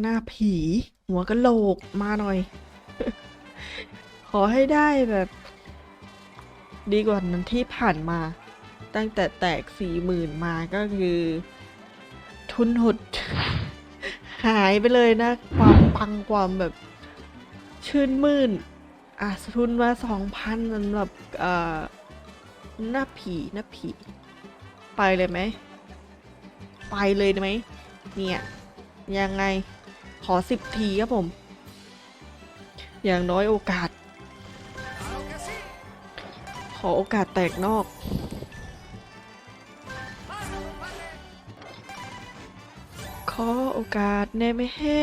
หน้าผี หัวกะโหลกมาหน่อย ขอให้ได้แบบ ดีกว่านั้นที่ผ่านมา ตั้งแต่แตกสี่หมื่นมาก็คือ ทุนหด หายไปเลยนะ ความปังความแบบ ชื่นมื่น อะทุนมาสองพันสำหรับเอ่อหน้าผีหน้าผี ไปเลยไหม ไปเลยได้ไหม เนี่ย ยังไง ขอสิบทีครับผม อย่างน้อยโอกาส ขอโอกาสแตกนอกขอโอกาสแน่ไหมเฮ้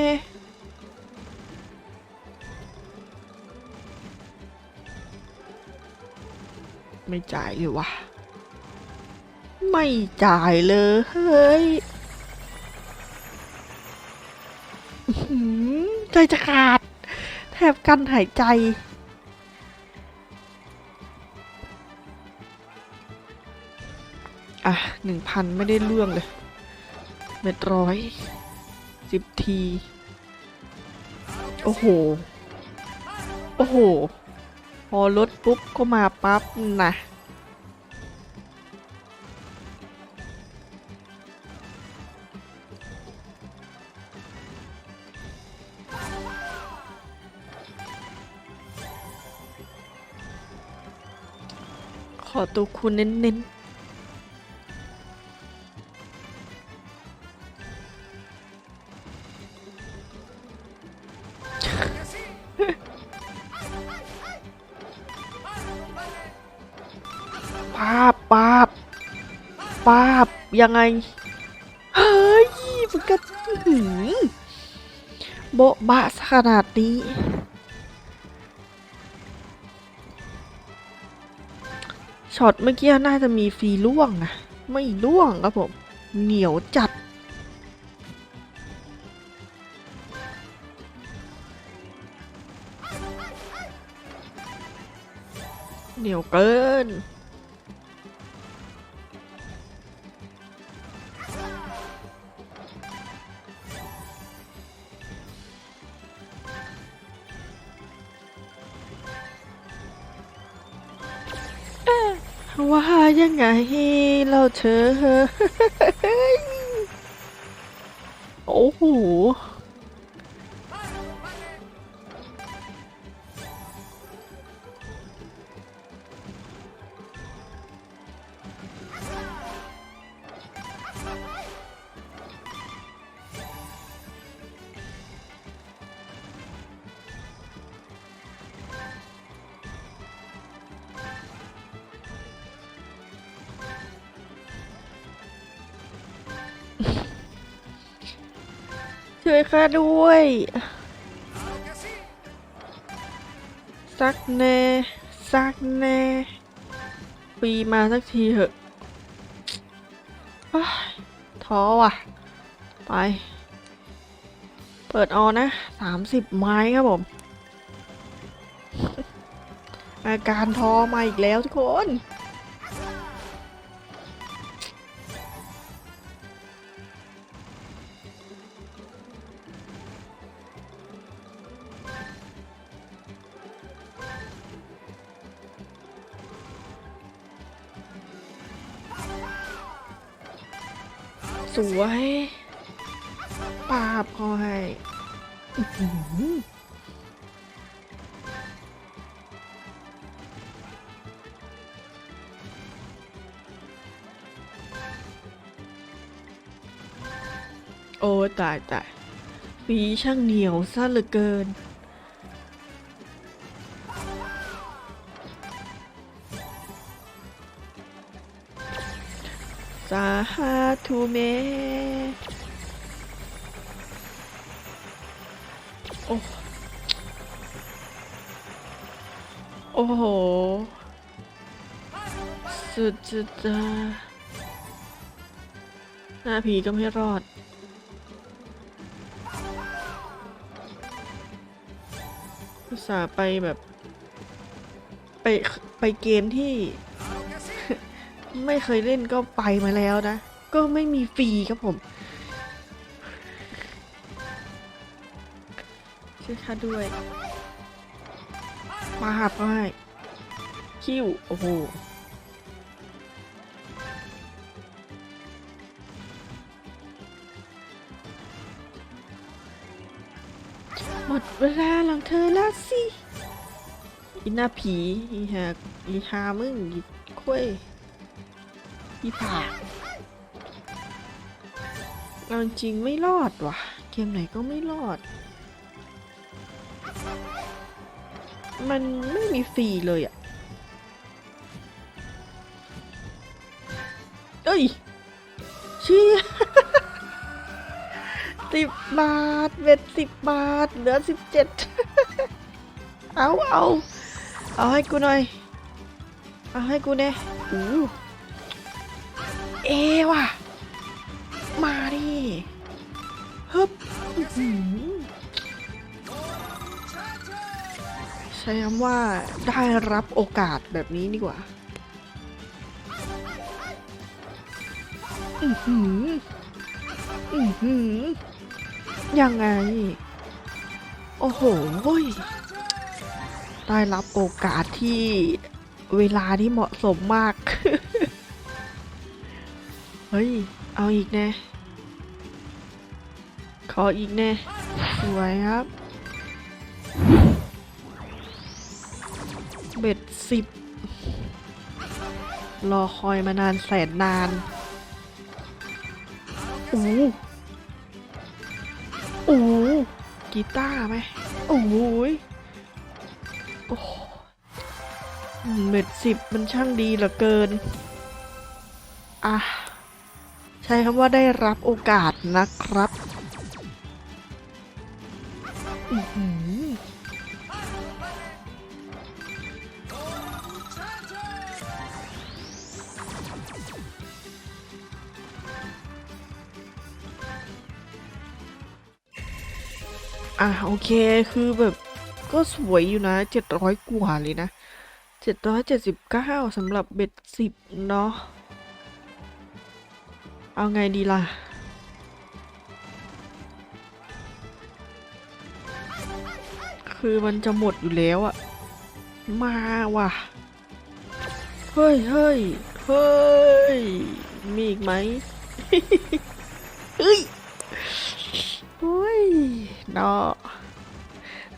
ไม่จ่ายเลยวะ ไม่จ่ายเลยเฮ้ย อื้อหือ ใจจะขาด แทบกั้นหายใจ อะหนึ่งพันไม่ได้เรื่องเลยเม็ดร้อยสิบที โอ้โห โอ้โห พอลดปุ๊บก็มาปั๊บนะ อตัวคุณเน้นๆปาบปาบปาบยังไง เฮ้ยมันก็โบ๊ะบะขนาดนี้ ช็อตเมื่อกี้น่าจะมีฟรีล่วงนะไม่ล่วงครับผม เหนียวจัด เหนียวเกิน ว่ายังไงเราเธอ โอ้โห ช่วยข้าด้วยสักแน่สักแน่ปีมาสักทีเหอะเฮ้ยท้อว่ะ ไป เปิดออนะสามสิบไม้ครับผม อาการท้อมาอีกแล้วทุกคน สวยปาบเขาให้โอ้ตายตายปีช่างเหนียวซะเหลือเกิน สาหาทูเมโอ้โอ้โห สุดจะจะหน้าผีก็ไม่รอดอุตส่าห์ไปแบบ ไป ไปเกมที่ ไม่เคยเล่นก็ไปมาแล้วนะ ก็ไม่มีฟรีครับผมช่วยข้าด้วยมาหับก็ให้คิ้วโอ้โหหมดเวลาหลังเธอแล้วสิอีหน้าผีอีหาอีหามึงอีคุ้ยพี่ผา เอาจริงไม่รอดว่ะ เกมไหนก็ไม่รอด มันไม่มีฟรีเลยอะ่ะ เอ้ยเชี่ยสิบบาทเบ็ดสิบบาท เหลือสิบเจ็ดเอาเอาเอาให้กูหน่อย เอาให้กูเน่อู้เอว่ะ มาดิฮึบใช้คำว่าได้รับโอกาสแบบนี้ดีกว่าอือหืออือหือยังไง โอ้โหได้รับโอกาสที่เวลาที่เหมาะสมมาก เฮ้ย เอาอีกแน่ ขออีกแน่ สวยครับ เบ็ดสิบ รอคอยมานานแสนนาน โอ้โหโอ้โหกีตาร์ไหม โอ้โหยโอ้โหเบ็ดสิบมันช่างดีเหลือเกิน อะใช้คำว่าได้รับโอกาสนะครับอื้อหืออะโอเคคือแบบก็สวยอยู่นะเจ็ดร้อยกว่าเลยนะเจ็ดร้อยเจ็ดสิบเก้าสำหรับเบ็ดสิบเนาะ เอาไงดีล่ะ คือมันจะหมดอยู่แล้วอะมาว่ะ เฮ้ยเฮ้ยเฮ้ย มีอีกไหมเฮ้ยเฮ้ยเนาะ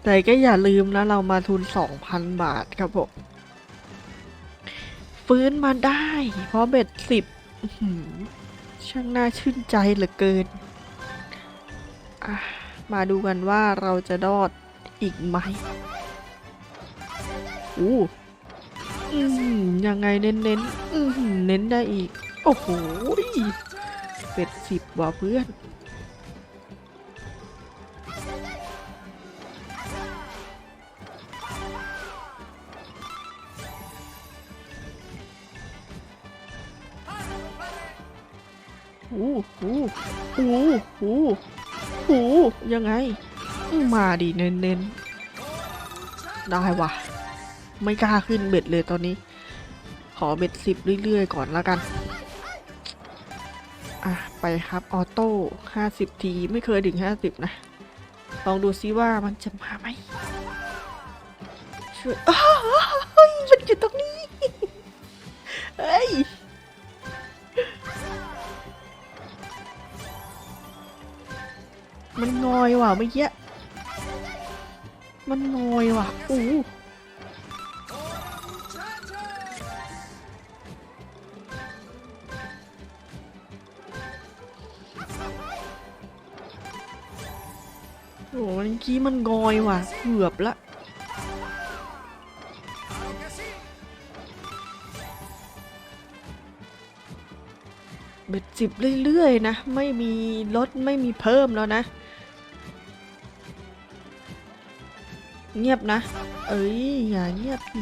แต่ก็อย่าลืมนะ เรามาทุน 2,000 บาทครับผม ฟื้นมาได้ เพราะเบ็ดสิบ ช่างน่าชื่นใจเหลือเกิน มาดูกันว่าเราจะรอดอีกไหมอู้ยังไงเน้นเน้นเน้นได้อีก โอ้โหเป็ดสิบว่ะเพื่อน ยังไง มาดิเน้นๆ ได้วะไม่กล้าขึ้นเบ็ดเลยตอนนี้ ขอเบ็ดสิบเรื่อยๆ ก่อนแล้วกัน อะ ไปครับออโต้ห้าสิบทีไม่เคยถึงห้าสิบนะ ลองดูซิว่ามันจะมาไหมช่วยอ้ามันอยู่ตรงนี้ เฮ้ย มันงอยว่ะเมื่อกี้มันงอยว่ะอู้โอ้เมื่อกี้มันงอยว่ะเกือบละเบ็ดสิบเรื่อยๆนะ ไม่มีลดไม่มีเพิ่มแล้วนะ เงียบนะ เอ้ย อย่าเงียบดิ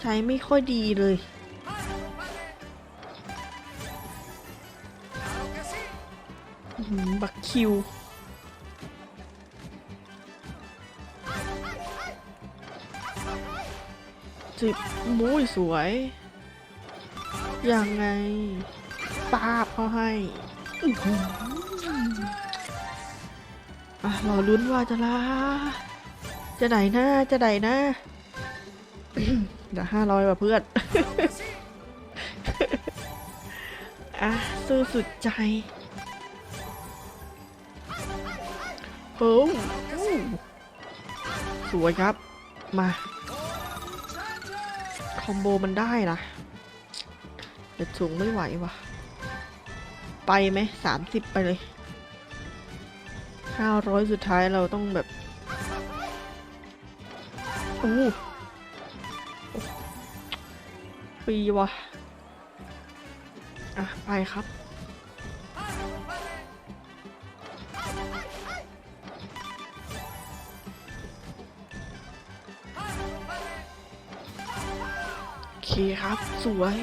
ใช้ไม่ค่อยดีเลย บักคิว สิบมุ้ยสวย ยังไงปาบเขาให้อะรอลุ้นว่าจะลา จะไหนนะจะไหนนะเดี๋ยวห้าร้อยว่ะเพื่อน อะสู้สุดใจโอ้ยสวยครับ มา คอมโบมันได้นะแต่สูงไม่ไหวว่ะ ไปไหมสามสิบไปเลยห้าร้อยสุดท้ายเราต้องแบบ โอ้ปีว่ะอะ ไปครับโอเคครับ สวย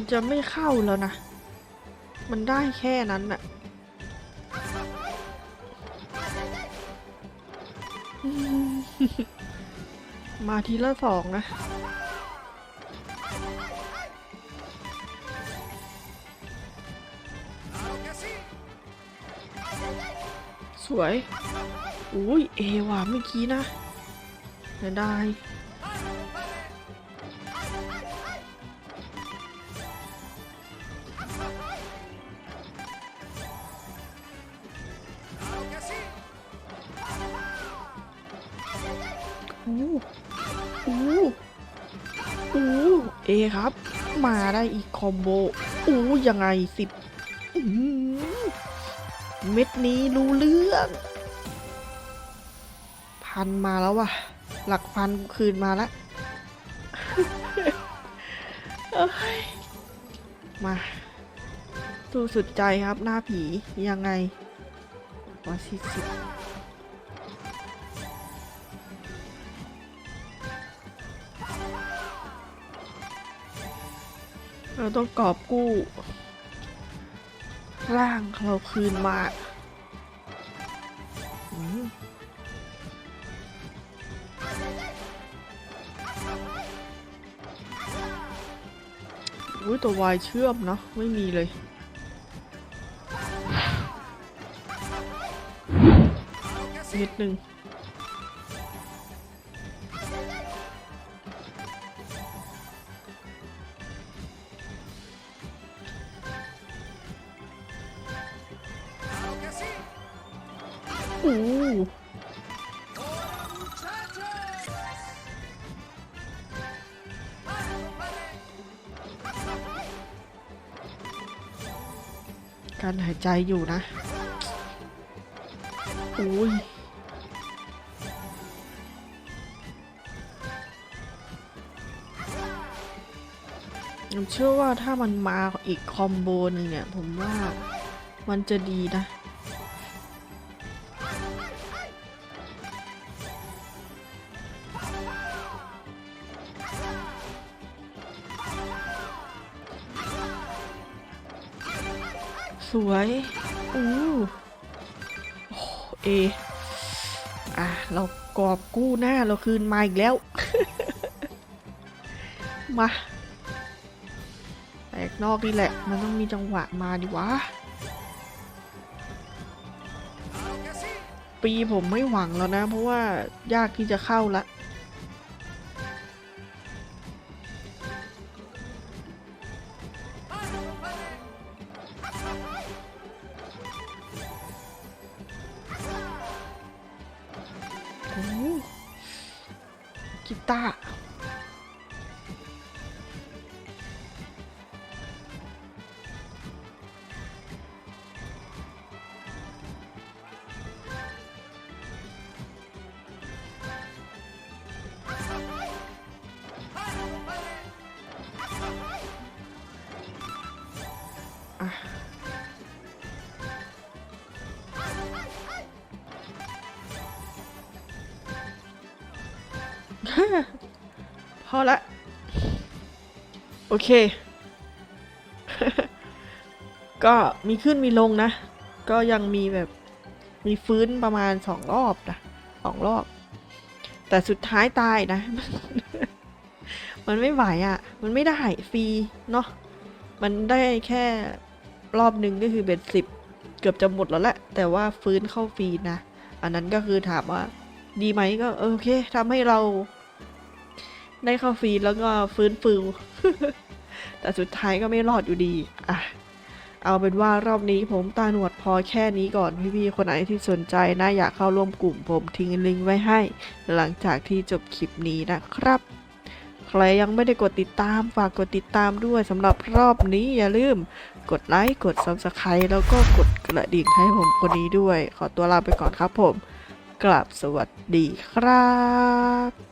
มันจะไม่เข้าแล้วนะ มันได้แค่นั้นน่ะมาทีละสองนะ สวย อุ้ยเอว่ะเมื่อกี้นะเสียด อีกคอมโบอู้ยังไงสิบเม็ดนี้รู้เรื่อง พันมาแล้วว่ะ หลักพันคืนมาล้วเอ้ยมาสู้สุดใจครับหน้าผียังไงร้อยสี่สิ เราต้องกอบกู้ ร่างเราคืนมาอืมอุ้ยตัววายเชื่อมเนาะไม่มีเลยนิดนึง การหายใจอยู่นะโอ้ยผมเชื่อว่าถ้ามันมาอีกคอมโบหนึงเนี่ย ผมว่ามันจะดีนะ สวยอู้โอ้เออะ เรากอบกู้หน้าเราคืนมาอีกแล้ว มาแตกนอกนี่แหละ มันต้องมีจังหวะมาดิวะ ปีผมไม่หวังแล้วนะ เพราะว่ายากที่จะเข้าละ กีต พอละ โอเค ก็มีขึ้นมีลงนะ ก็ยังมีแบบมีฟื้นประมาณสองรอบนะสองรอบ แต่สุดท้ายตายนะ มันไม่ไหวอะ่ะ มันไม่ได้ฟรีเนาะมันได้แค่รอบหนึ่งก็คือเบ็ดสิบเกือบจะหมดแล้วแหละ แต่ว่าฟื้นเข้าฟรีนะ อันนั้นก็คือถามว่า ดีไหมก็โอเคทำให้เรา ได้เข้าฟรีแล้วก็ฟื้นฟูแต่สุดท้ายก็ไม่รอดอยู่ดี อะ เอาเป็นว่ารอบนี้ผมตาหนวดพอแค่นี้ก่อน พี่ๆคนไหนที่สนใจนะอยากเข้าร่วมกลุ่มผมทิ้งลิงก์ไว้ให้ หลังจากที่จบคลิปนี้นะครับ ใครยังไม่ได้กดติดตาม ฝากกดติดตามด้วยสำหรับรอบนี้อย่าลืม กดไลค์ กด subscribe แล้วก็กดกระดิ่งให้ผมคนนี้ด้วย ขอตัวลาไปก่อนครับผม กลับสวัสดีครับ